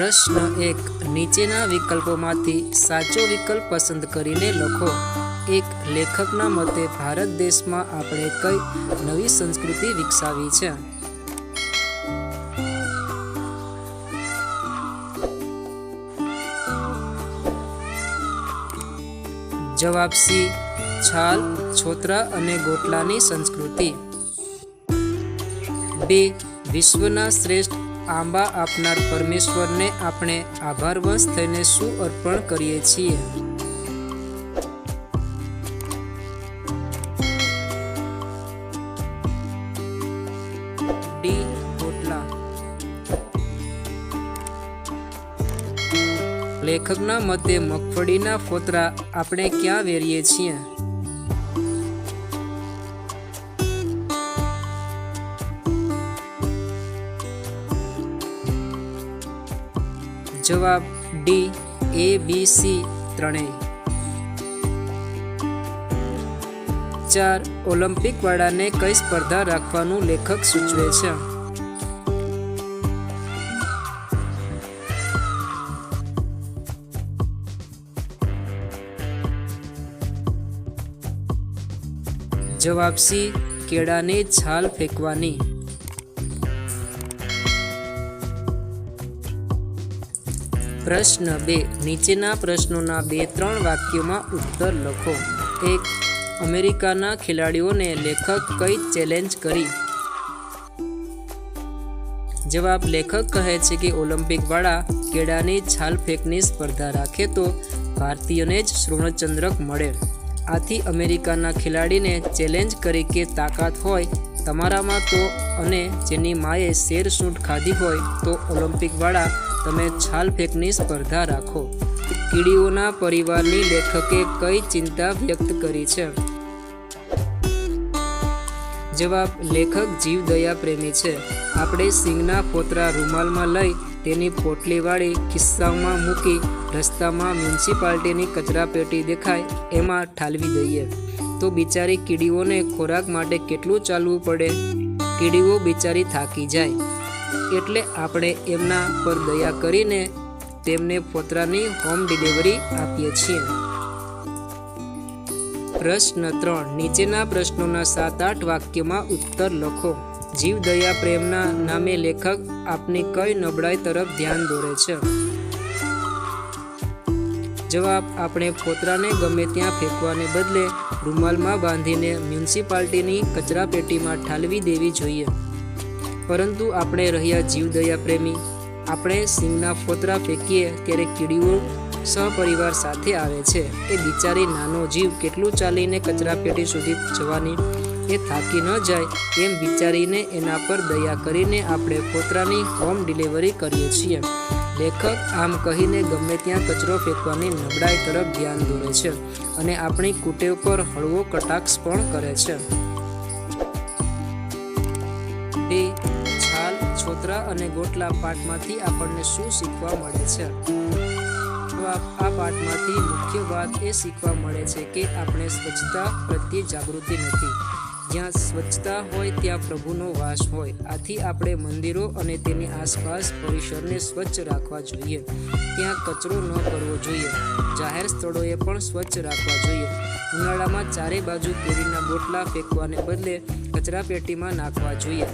પ્રશ્ન એક. નીચેના વિકલ્પોમાંથી સાચો વિકલ્પ પસંદ કરીને લખો. એક. લેખકના મતે ભારત દેશમાં આપણે કઈ નવી સંસ્કૃતિ વિકસાવી છે? જવાબ સી. છાલ, છોતરા અને ગોટલાની સંસ્કૃતિ. બે. વિશ્વના શ્રેષ્ઠ આંબા આપનાર પરમેશ્વરને આપણે આભારવશ થઈને શું અર્પણ કરીએ છીએ. લેખકના મતે મગફળીના ફોતરા આપણે ક્યાં વેરીએ છીએ? જવાબ ડી, એ, બી, સી ત્રણેય. ચાર ઓલિમ્પિક વાળાને કઈ સ્પર્ધા રાખવાનું લેખક સૂચવે છે? જવાબ સી, કેળાની છાલ ફેંકવાની. પ્રશ્ન બે. નીચેના પ્રશ્નોના બે ત્રણ વાક્યોમાં ઉત્તર લખો. એક, અમેરિકાના ખેલાડીઓને લેખક કઈ ચેલેન્જ કરી? જવાબ, લેખક કહે છે કે ઓલિમ્પિકવાળા કેળાની છાલ ફેંકની સ્પર્ધા રાખે તો ભારતીયને જ સુવર્ણચંદ્રક મળે. આથી અમેરિકાના ખેલાડીને ચેલેન્જ કરી કે તાકાત હોય તમારામાં તો અને જેની માએ શેર સૂંઠ ખાધી હોય તો ઓલિમ્પિકવાળા તમે છાલ ફેંકની સ્પર્ધા રાખો. કીડીઓના પરિવારની લેખકે કઈ ચિંતા વ્યક્ત કરી છે? જવાબ, લેખક જીવદયા પ્રેમી છે. આપણે સિંગના પોતરા રૂમાલમાં લઈ તેની પોટલીવાળી ખિસ્સામાં મૂકી રસ્તામાં મ્યુનિસિપાલિટીની કચરાપેટી દેખાય એમાં ઠાલવી દઈએ. તો બિચારી કીડીઓને ખોરાક માટે કેટલું ચાલવું પડે? કીડીઓ બિચારી થાકી જાય. એટલે આપણે એમના પર દયા કરીને તેમને પોતરાની હોમ ડિલિવરી આપીએ છીએ. પ્રશ્ન ત્રણ. નીચેના પ્રશ્નોના સાત આઠ વાક્યમાં ઉત્તર લખો. જીવ દયા પ્રેમના નામે લેખક આપની કઈ નબળાઈ તરફ ધ્યાન દોરે છે? જવાબ આપણે ફોતરાને ગમે ત્યાં ફેંકવાને બદલે રૂમાલમાં બાંધીને મ્યુનિસિપાલિટીની કચરાપેટીમાં ઠાલવી દેવી જોઈએ. પરંતુ આપણે રહ્યા જીવદયા પ્રેમી. આપણે સિંહના ફોતરા ફેંકીએ ત્યારે કીડીઓ સહપરિવાર સાથે આવે છે. એ બિચારી નાનો જીવ કેટલું ચાલીને કચરાપેટી સુધી જવાની? એ થાકી ન જાય એમ વિચારીને એના પર દયા કરીને આપણે ફોતરાની હોમ ડિલિવરી કરીએ છીએ. લેખક આમ કહીને ગમે ત્યાં કચરો ફેંકવાની નબળાઈ તરફ ધ્યાન દોરે છે અને આપણી કુટેવ પર હળવો કટાક્ષ પણ કરે છે. બે છાલ, છોતરા અને ગોટલા પાઠમાંથી આપણને શું શીખવા મળે છે? આ પાઠમાંથી મુખ્ય વાત એ શીખવા મળે છે કે આપણે સ્વચ્છતા પ્રત્યે જાગૃતિ નથી. જ્યાં સ્વચ્છતા હોય ત્યાં પ્રભુનો વાસ હોય. આથી આપણે મંદિરો અને તેની આસપાસ પરિસરને સ્વચ્છ રાખવા જોઈએ. ત્યાં કચરો ન કરવો જોઈએ. જાહેર સ્થળોએ પણ સ્વચ્છ રાખવા જોઈએ. ઉનાળામાં ચારે બાજુ કેરીના બોટલા ફેંકવાને બદલે કચરા પેટીમાં નાખવા જોઈએ.